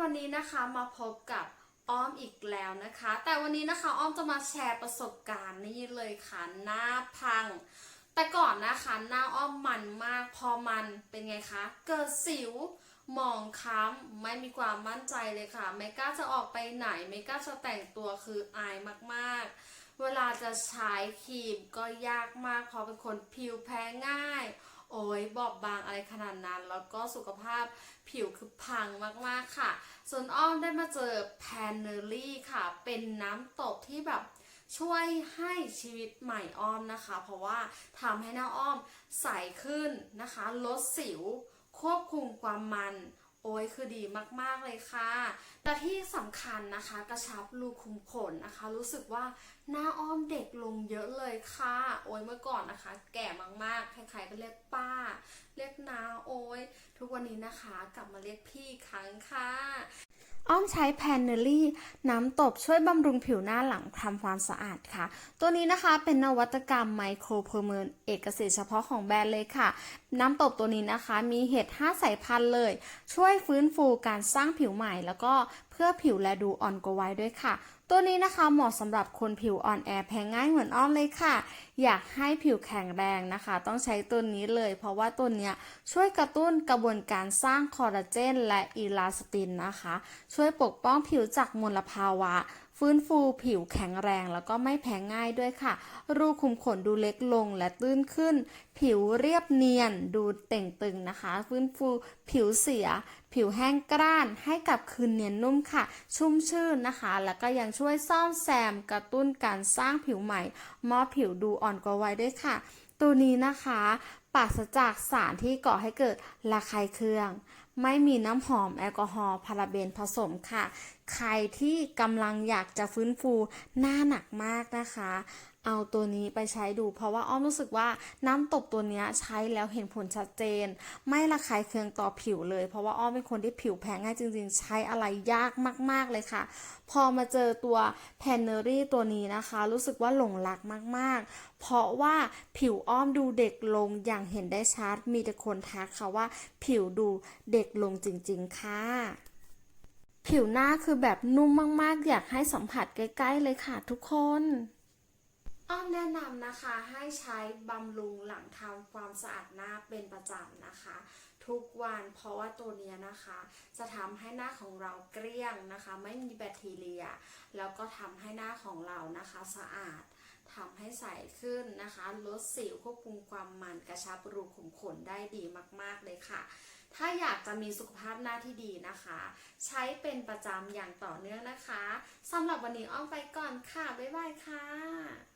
วันนี้นะคะมาพบกับอ้อมอีกแล้วนะคะ แต่วันนี้นะคะอ้อมจะมาแชร์ประสบการณ์นี่เลยค่ะหน้าพัง แต่ก่อนนะคะหน้าอ้อมมันมากพอมันเป็นไงคะ เกิดสิวมองค้ำไม่มีความมั่นใจเลยค่ะ ไม่กล้าจะออกไปไหน ไม่กล้าจะแต่งตัวคืออายมากๆ เวลาจะใช้ครีมก็ยากมากเพราะเป็นคนผิวแพ้ง่าย โอ้ยบอบบางอะไรขนาดนั้น แล้วก็สุขภาพผิวคือพังมากๆค่ะ ส่วนอ้อมได้มาเจอแพนเนอรี่ค่ะ เป็นน้ำตกที่แบบช่วยให้ชีวิตใหม่อ้อมนะคะ เพราะว่าทำให้หน้าอ้อมใสขึ้นนะคะ ลดสิว ควบคุมความมัน โอ้ยคือดีมากๆเลยค่ะ แต่ที่สำคัญนะคะกระชับรูขุมขนนะคะ รู้สึกว่าหน้าอ้อมเด็กลงเยอะเลยค่ะ โอ้ยเมื่อก่อนนะคะ แก่มากๆใครๆก็เรียกป้า เรียกน้าโอ้ยทุกวันนี้นะคะ กลับมาเรียกพี่ครั้งค่ะ อ้อมใช้แพนเนอรี่น้ำตบช่วยบำรุงผิวหน้าหลังทำความสะอาดค่ะ ตัวนี้นะคะเป็นนวัตกรรมไมโครเพอร์เมนเอกสิทธิ์เฉพาะของแบรนด์เลยค่ะ น้ำตบตัวนี้นะคะมีเห็ด 5 สายพันธุ์เลย ช่วยฟื้นฟูการสร้างผิวใหม่ แล้วก็เพื่อผิวและดูอ่อนกว่าวัยด้วยค่ะ ตัวนี้นะคะเหมาะสำหรับคนผิวอ่อนแอแพ้ง่ายเหมือนอ้อมเลยค่ะ อยากให้ผิวแข็งแรงนะคะ ต้องใช้ตัวนี้เลย เพราะว่าตัวเนี้ยช่วยกระตุ้นกระบวนการสร้างคอลลาเจนและอีลาสตินนะคะ ช่วยปกป้องผิวจากมลภาวะฟื้นฟูผิวแข็งแรงแล้วก็ไม่แพ้ง่ายด้วยค่ะ รูขุมขนดูเล็กลงและตื้นขึ้น ผิวเรียบเนียนดูเต่งตึงนะคะ ฟื้นฟูผิวเสีย ผิวแห้งกร้านให้กลับคืนเนียนนุ่มค่ะ ชุ่มชื่นนะคะ แล้วก็ยังช่วยซ่อมแซมกระตุ้นการสร้างผิวใหม่มอผิวดูอ่อนกว่าวัยด้วยค่ะ ตัวนี้นะคะปราศจากสารที่ก่อให้เกิดระคายเคือง ไม่มีน้ำหอมแอลกอฮอล์พาราเบนผสมค่ะ ใครที่กำลังอยากจะฟื้นฟูหน้าหนักมากนะคะ เอาตัวนี้ไปใช้ดู เพราะว่าอ้อมรู้สึกว่าน้ำตบตัวนี้ใช้แล้วเห็นผลชัดเจน ไม่ระคายเคืองต่อผิวเลย เพราะว่าอ้อมเป็นคนที่ผิวแพ้ง่ายจริง ๆ ใช้อะไรยากมาก ๆเลยค่ะ พอมาเจอตัวแพนเนอรี่ตัวนี้นะคะ รู้สึกว่าหลงรักมาก ๆ เพราะว่าผิวอ้อมดูเด็กลงอย่างเห็นได้ชัดมีแต่คนทักค่ะว่า ผิวดูเด็กลงจริง ๆ ค่ะผิวหน้าคือแบบนุ่มมาก ๆ อยากให้สัมผัสใกล้ ๆ เลยค่ะทุกคน อ้อมแนะนำนะคะให้ใช้บำรุงหลังทำความสะอาดหน้าเป็นประจำนะคะ ทุกวันเพราะว่าตัวนี้นะคะ จะทำให้หน้าของเราเกลี้ยงนะคะ ไม่มีแบคทีเรีย แล้วก็ทำให้หน้าของเรานะคะสะอาดทำให้ใสขึ้นนะคะ ลดสิวควบคุมความมันกระชับรูขุมขนได้ดีมาก ๆ เลยค่ะ ถ้าอยากจะมีสุขภาพหน้าที่ดีนะคะ ใช้เป็นประจำอย่างต่อเนื่องนะคะสำหรับวันนี้อ้อมไปก่อนค่ะ บ๊ายบายค่ะ